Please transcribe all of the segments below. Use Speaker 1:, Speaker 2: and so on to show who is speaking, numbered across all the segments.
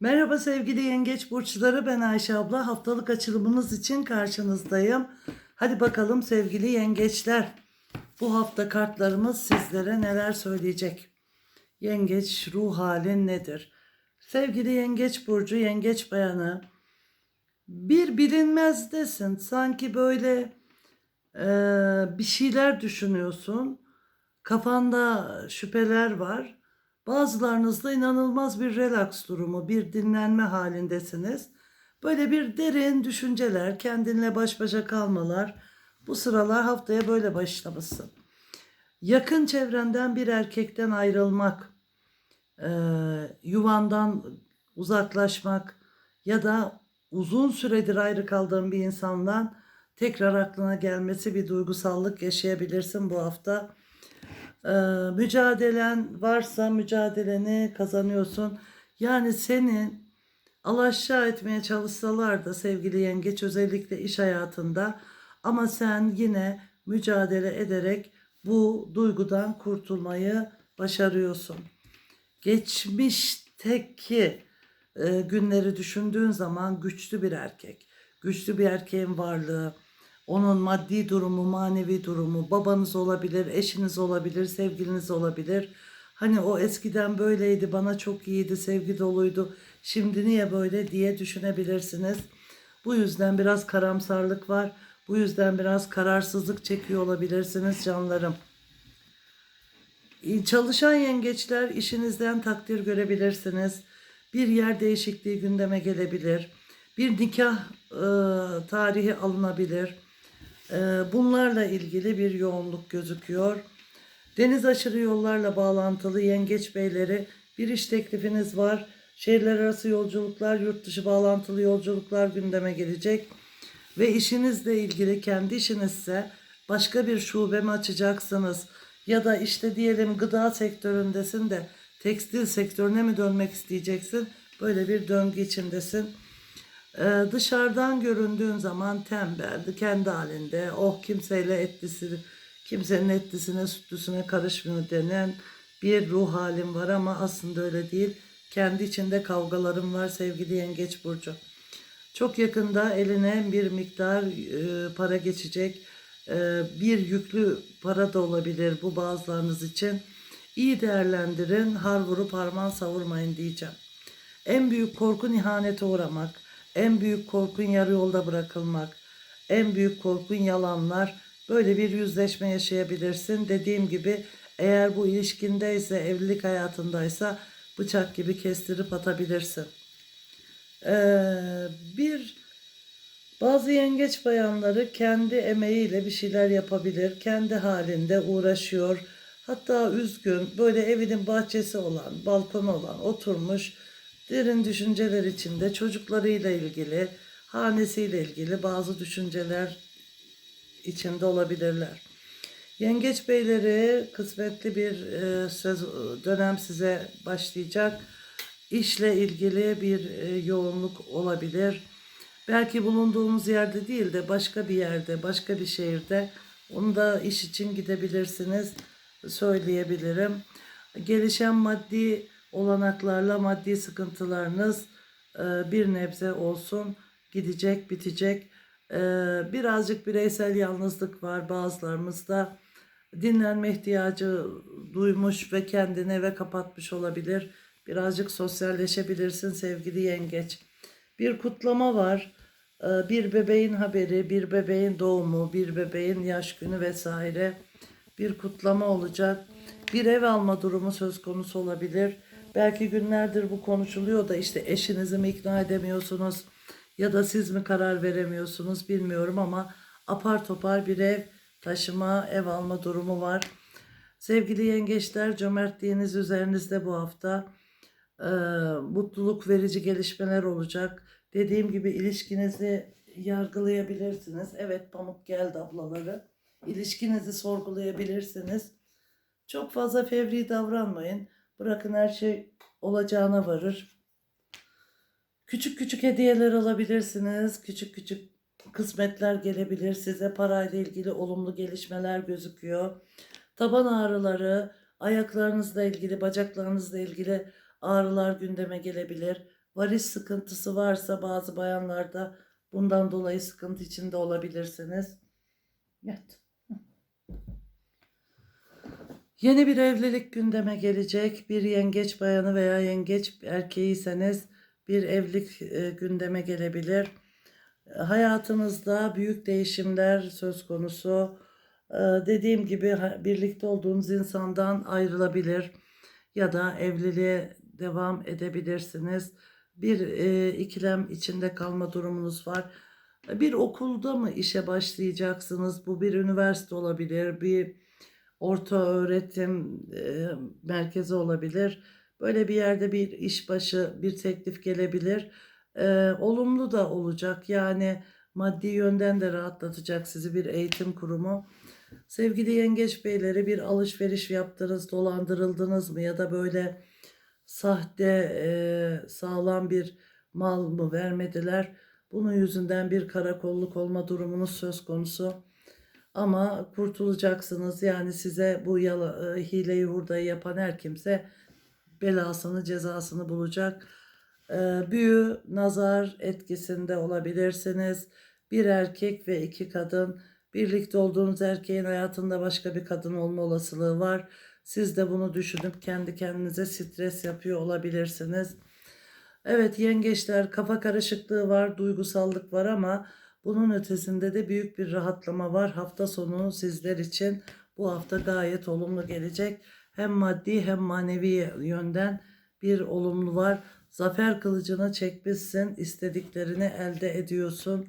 Speaker 1: Merhaba sevgili yengeç burçları ben Ayşe abla haftalık açılımınız için karşınızdayım. Hadi bakalım sevgili yengeçler bu hafta kartlarımız sizlere neler söyleyecek? Yengeç ruh halin nedir? Sevgili yengeç burcu yengeç bayanı bir bilinmezdesin sanki böyle eee, bir şeyler düşünüyorsun kafanda şüpheler var. Bazılarınızda inanılmaz bir relax durumu, bir dinlenme halindesiniz. Böyle bir derin düşünceler, kendinle baş başa kalmalar. Bu sıralar haftaya böyle başlamışsın. Yakın çevrenden bir erkekten ayrılmak, eee, yuvandan uzaklaşmak ya da uzun süredir ayrı kaldığın bir insandan tekrar aklına gelmesi bir duygusallık yaşayabilirsin bu hafta. Ee, mücadelen varsa mücadeleni kazanıyorsun. Yani senin alaşağı etmeye çalışsalar da sevgili yengeç özellikle iş hayatında ama sen yine mücadele ederek bu duygudan kurtulmayı başarıyorsun. Geçmişteki e, günleri düşündüğün zaman güçlü bir erkek, güçlü bir erkeğin varlığı, onun maddi durumu, manevi durumu, babanız olabilir, eşiniz olabilir, sevgiliniz olabilir. Hani o eskiden böyleydi, bana çok iyiydi, sevgi doluydu. Şimdi niye böyle diye düşünebilirsiniz. Bu yüzden biraz karamsarlık var. Bu yüzden biraz kararsızlık çekiyor olabilirsiniz canlarım. Çalışan yengeçler işinizden takdir görebilirsiniz. Bir yer değişikliği gündeme gelebilir. Bir nikah e, tarihi alınabilir. E, bunlarla ilgili bir yoğunluk gözüküyor. Deniz aşırı yollarla bağlantılı yengeç beyleri bir iş teklifiniz var. Şehirler arası yolculuklar, yurt dışı bağlantılı yolculuklar gündeme gelecek. Ve işinizle ilgili kendi işinizse başka bir şube mi açacaksınız? Ya da işte diyelim gıda sektöründesin de tekstil sektörüne mi dönmek isteyeceksin? Böyle bir döngü içindesin. Ee, dışarıdan göründüğün zaman tembeldi, kendi halinde, oh kimseyle etlisi, kimsenin etlisine sütlüsüne karışmıyor denen bir ruh halim var ama aslında öyle değil. Kendi içinde kavgalarım var sevgili Yengeç Burcu. Çok yakında eline bir miktar e, para geçecek. E, bir yüklü para da olabilir bu bazılarınız için. İyi değerlendirin, har vurup harman savurmayın diyeceğim. En büyük korkun ihanete uğramak, en büyük korkun yarı yolda bırakılmak, en büyük korkun yalanlar. Böyle bir yüzleşme yaşayabilirsin. Dediğim gibi eğer bu ilişkindeyse, evlilik hayatındaysa bıçak gibi kestirip atabilirsin. Ee, bir bazı yengeç bayanları kendi emeğiyle bir şeyler yapabilir. Kendi halinde uğraşıyor. Hatta üzgün böyle evinin bahçesi olan, balkonu olan oturmuş derin düşünceler içinde çocuklarıyla ilgili, hanesiyle ilgili bazı düşünceler içinde olabilirler. Yengeç beyleri kısmetli bir e, söz, dönem size başlayacak. İşle ilgili bir e, yoğunluk olabilir. Belki bulunduğumuz yerde değil de başka bir yerde, başka bir şehirde onu da iş için gidebilirsiniz söyleyebilirim. Gelişen maddi olanaklarla maddi sıkıntılarınız e, bir nebze olsun gidecek, bitecek. E, birazcık bireysel yalnızlık var bazılarımızda. Dinlenme ihtiyacı duymuş ve kendini eve kapatmış olabilir. Birazcık sosyalleşebilirsin sevgili yengeç. Bir kutlama var. E, Bir bebeğin haberi, bir bebeğin doğumu, bir bebeğin yaş günü vesaire bir kutlama olacak. Bir ev alma durumu söz konusu olabilir. Belki günlerdir bu konuşuluyor da işte eşinizi mi ikna edemiyorsunuz ya da siz mi karar veremiyorsunuz bilmiyorum ama apar topar bir ev taşıma, ev alma durumu var. Sevgili yengeçler cömertliğiniz üzerinizde bu hafta. Ee, mutluluk verici gelişmeler olacak. Dediğim gibi ilişkinizi yargılayabilirsiniz. Evet pamuk geldi ablaları. İlişkinizi sorgulayabilirsiniz. Çok fazla fevri davranmayın. Bırakın her şey olacağına varır. Küçük küçük hediyeler alabilirsiniz. Küçük küçük kısmetler gelebilir. Size parayla ilgili olumlu gelişmeler gözüküyor. Taban ağrıları, ayaklarınızla ilgili, bacaklarınızla ilgili ağrılar gündeme gelebilir. Varis sıkıntısı varsa bazı bayanlarda bundan dolayı sıkıntı içinde olabilirsiniz. Evet. Yeni bir evlilik gündeme gelecek. Bir yengeç bayanı veya yengeç erkeğiyseniz bir evlilik e, gündeme gelebilir. Hayatınızda büyük değişimler söz konusu. Ee, Dediğim gibi birlikte olduğunuz insandan ayrılabilir ya da evliliğe devam edebilirsiniz. Bir e, ikilem içinde kalma durumunuz var. Bir okulda mı işe başlayacaksınız? Bu bir üniversite olabilir, bir orta öğretim merkezi olabilir. Böyle bir yerde bir işbaşı, bir teklif gelebilir. Olumlu da olacak. Yani maddi yönden de rahatlatacak sizi bir eğitim kurumu. Sevgili yengeç beyleri bir alışveriş yaptınız, dolandırıldınız mı ya da böyle sahte e, sağlam bir mal mı vermediler? Bunun yüzünden bir karakolluk olma durumunuz söz konusu. Ama kurtulacaksınız. Yani size bu yala, e, hileyi hurdayı yapan her kimse belasını cezasını bulacak. E, büyü, nazar etkisinde olabilirsiniz. Bir erkek ve iki kadın birlikte olduğunuz erkeğin hayatında başka bir kadın olma olasılığı var. Siz de bunu düşünüp kendi kendinize stres yapıyor olabilirsiniz. Evet yengeçler kafa karışıklığı var, duygusallık var ama bunun ötesinde de büyük bir rahatlama var. Hafta sonu sizler için bu hafta gayet olumlu gelecek. Hem maddi hem manevi yönden bir olumlu var. Zafer kılıcını çekmişsin, istediklerini elde ediyorsun.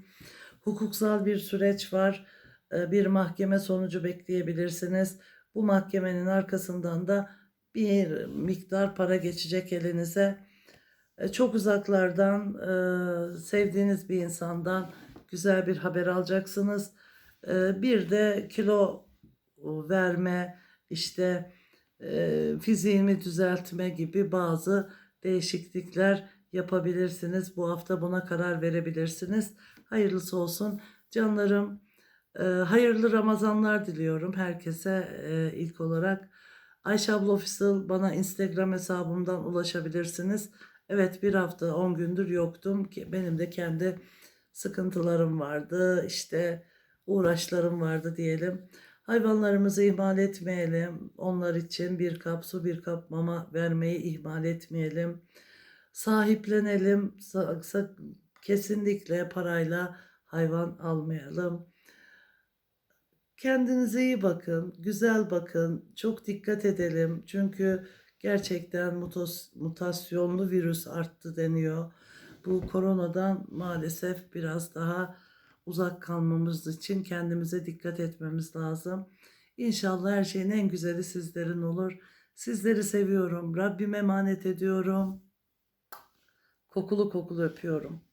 Speaker 1: Hukuksal bir süreç var. Ee, Bir mahkeme sonucu bekleyebilirsiniz. Bu mahkemenin arkasından da bir miktar para geçecek elinize. E, Çok uzaklardan e, sevdiğiniz bir insandan güzel bir haber alacaksınız. E, Bir de kilo verme, işte e, fiziğimi düzeltme gibi bazı değişiklikler yapabilirsiniz. Bu hafta buna karar verebilirsiniz. Hayırlısı olsun. Canlarım e, hayırlı Ramazanlar diliyorum herkese e, ilk olarak. Ayşe abla Official bana Instagram hesabımdan ulaşabilirsiniz. Evet bir hafta 10 gündür yoktum benim de kendi sıkıntılarım vardı işte uğraşlarım vardı diyelim. Hayvanlarımızı ihmal etmeyelim. Onlar için bir kap su bir kap mama vermeyi ihmal etmeyelim. Sahiplenelim. Sa- sa- kesinlikle parayla hayvan almayalım. Kendinize iyi bakın, güzel bakın, çok dikkat edelim. Çünkü gerçekten mutasyonlu virüs arttı deniyor. Bu koronadan maalesef biraz daha uzak kalmamız için kendimize dikkat etmemiz lazım. İnşallah her şeyin en güzeli sizlerin olur. Sizleri seviyorum. Rabbime emanet ediyorum. Kokulu kokulu öpüyorum.